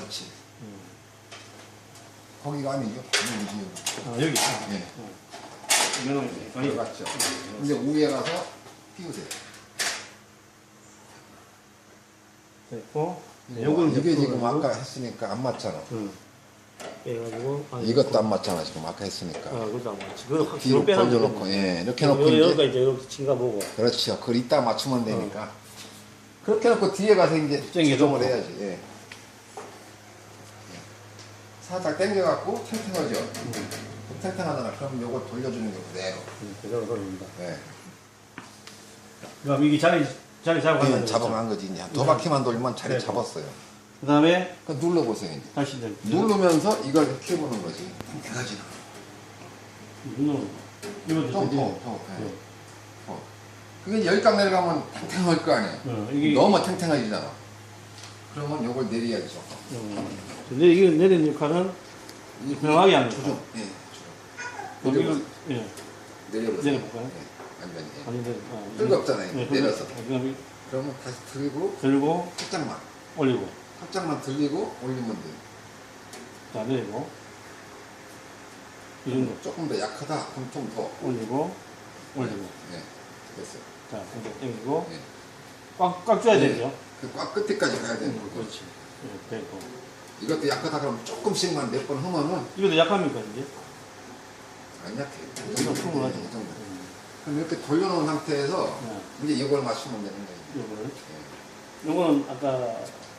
그렇지. 거기가 아니죠? 여기지, 아, 여기. 여기. 예. 이거는 아니, 들어갔죠. 근데 위에 가서 띄우세요. 됐고. 이제 이게 지금 아까 했으니까 안 맞잖아. 응. 빼가지고. 아니, 이것도 안 맞잖아, 지금 아까 했으니까. 아, 그것도 안 맞지. 그거 확 뒤로 빼놔. 벌려놓고, 예. 이렇게 놓고 여기, 이제. 여기가 이제 이렇게 친가 보고. 그렇죠. 그걸 이따 맞추면 되니까. 그렇게 놓고 뒤에 가서 이제 조정을 놓고. 해야지. 예. 예. 살짝 당겨갖고 탱탱하죠. 탱탱하잖아. 그럼 요거 돌려주는 게 그대로. 응, 그대로 돌립니다. 예. 그럼 이게 자리, 자리 잡아가는 예, 잡아간 거지. 이제 두 바퀴만 돌면 자리 네. 잡았어요. 그 다음에 그 눌러보세요. 이제. 다시 이제. 누르면서 이걸 이렇게 보는 거지. 탱탱하지. 눌러. 이것도 더. 더, 더. 예. 네. 더. 그게 열강 내려가면 탱탱할 거 아니에요. 어, 이게. 너무 탱탱해지잖아. 그러면 요걸 내려야죠. 음. 근데 이게 내리는 역할은 이- 조정하게 하는. 거죠. 예. 그럼 내려보세요. 이걸, 예. 내려보세요. 내려볼까요? 예. 아니면 예. 아니, 네. 아, 뜨겁잖아요. 네, 내려서. 그럼- 그럼 그러면 다시 들고 들고 살짝만. 올리고. 살짝만 들리고 올리면 돼요. 자, 내리고. 이 정도. 조금 더 약하다. 그럼 좀 더. 올리고. 올리고. 예. 됐어요. 자, 이제 당기고. 예. 꽉, 꽉 줘야 예. 되죠. 그꽉 끝에까지 가야 되는 음, 거고. 그렇지. 예, 됐고. 이것도 약하다 그러면 조금씩만 몇 번 하면은 이것도 약합니까, 이제? 안 약해. 이 정도. 충분하죠. 이 정도. 음, 그럼 이렇게 돌려놓은 상태에서 네. 이제 이걸 맞추면 되는 거예요. 예. 요거는 아까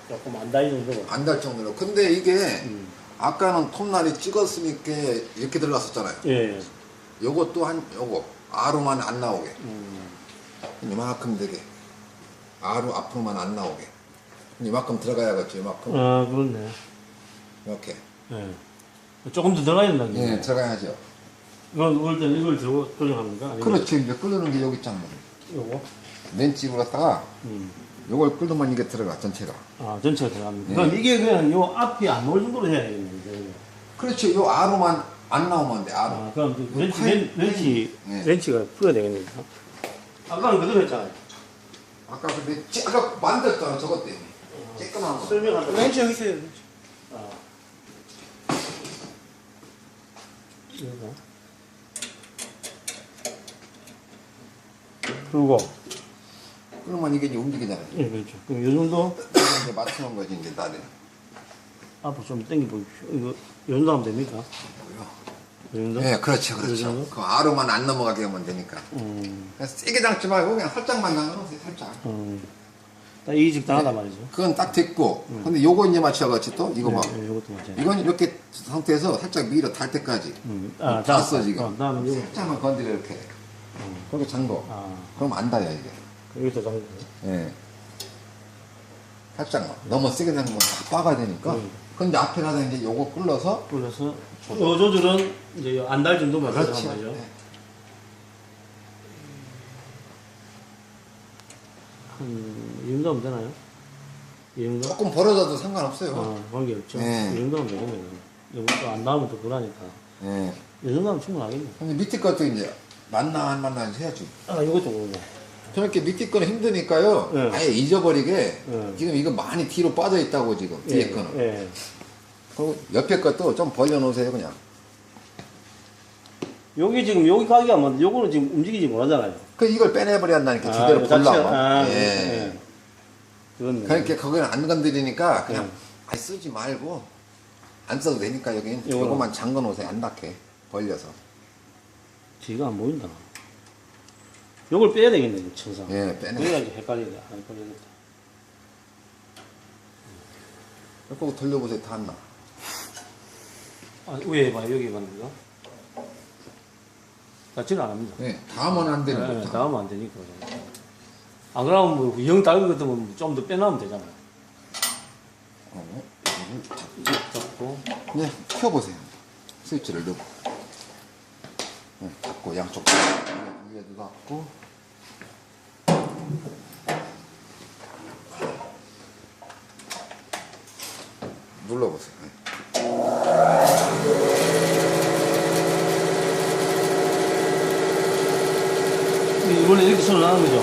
조금 안 닿이 정도로. 안달 정도로. 근데 이게 음. 아까는 톱날이 찍었으니까 이렇게 들어갔었잖아요. 예. 요것도 한 요거 아로만 안 나오게 음. 이만큼 되게 아로 앞으로만 안 나오게 이만큼 들어가야겠죠 이만큼 아, 그렇네. 이렇게 예. 조금 더 들어가야 된다는 게. 예 들어가야죠 이건 올 때는 이걸 들고 조정합니까? 아니면 그렇지 이제 끓는 게 여기 있잖아 요거? 맨집으로 갖다가 음. 요걸 끓으면 이게 들어가 전체가 아, 전체가 들어갑니다. 예. 그럼 이게 그냥 요 앞이 안 올 정도로 해야 되겠는데. 그렇죠 요 아로만 안 나오면 돼 아로 아, 그럼 그그 렌치, 팔- 렌, 렌치, 예. 렌치가 풀어야 되겠네요. 아까는 그대로 했잖아요. 아까 근데 아까 만들었잖아 저것 때문에 쬐끄만 거 설명한다. 렌치 여기 있어요, 렌치. 아. 이거. 그리고, 그러면 이게 이제 움직이잖아요 예, 그렇죠. 그럼 요 정도 이제 맞추는 거지 이제 나는 앞으로 좀 당겨 보십시오. 이거, 요 정도 하면 됩니까? 요정 도? 예 그렇죠 요 그렇죠? 그 아로만 안 넘어가게 하면 되니까. 음, 세게 담지 말고 그냥 살짝만 담가놓으세요 살짝. 음. 딱이 적당하단 말이죠. 그건 딱 됐고 근데 요거 이제 맞춰가지고 또 이거 봐 네, 네, 이것도 맞아요. 이건 이렇게 상태에서 살짝 밀어 달 때까지. 음, 아, 자, 닿았어 지금. 어, 이거. 살짝만 건드려 이렇게. 그렇게 잠궈 아, 그럼 안 닿아요 이게. 여기서 잠예 살짝만. 너무 세게 담그면 다 빠가 되니까. 음. 근데 앞에 가서 이제 요거 굴러서 굴려서 요 조절은 이제 안달 정도만 그렇지 조절한 거죠. 예. 한이 정도 하면 되나요? 이 정도? 조금 벌어져도 상관없어요 아, 관계없죠. 네. 이 정도 하면 되겠네요. 이거 또안 나오면 또 불하니까. 예이 정도 하면 충분하겠네. 근데 밑에 것도 이제 맞나 안 맞나 해야지 아, 이것도 그러고. 저렇게 밑에 거는 힘드니까요. 네. 아예 잊어버리게 네. 지금 이거 많이 뒤로 빠져 있다고 지금 뒤에 예, 거는. 예. 그리고 옆에 것도 좀 벌려놓으세요 그냥. 여기 지금 여기 가기가 안 요거는 지금 움직이지 못하잖아요. 그 이걸 빼내버려야 한다니까 제대로 자체가- 보려고. 아, 예. 예. 그렇네. 그러니까 거기는 안 건드리니까 그냥 네. 아예 쓰지 말고 안 써도 되니까 여긴. 요거만 잠궈 놓으세요 안 닿게 벌려서. 지가 안 보인다. 요걸 빼야 되겠네, 이 천상. 예 빼내. 그래야지 헷갈리다. 안 헷갈리겠다. 꼭 돌려보세요 다 안 나. 아, 위에 봐, 여기 가는 거죠? 닿지는 안 합니다. 예, 다음은 안 되는 네, 거죠. 나오면 안 되니까. 안 그러면 뭐, 영 닿은 것 같으면 좀더 빼놓으면 되잖아요. 어, 이거를 잡- 잡고. 그냥 켜보세요. 스위치를 넣고. 네, 닫고 양쪽 위 에도 닫고. 눌러보세요. 네. 원래 이렇게 손을 나는 거죠?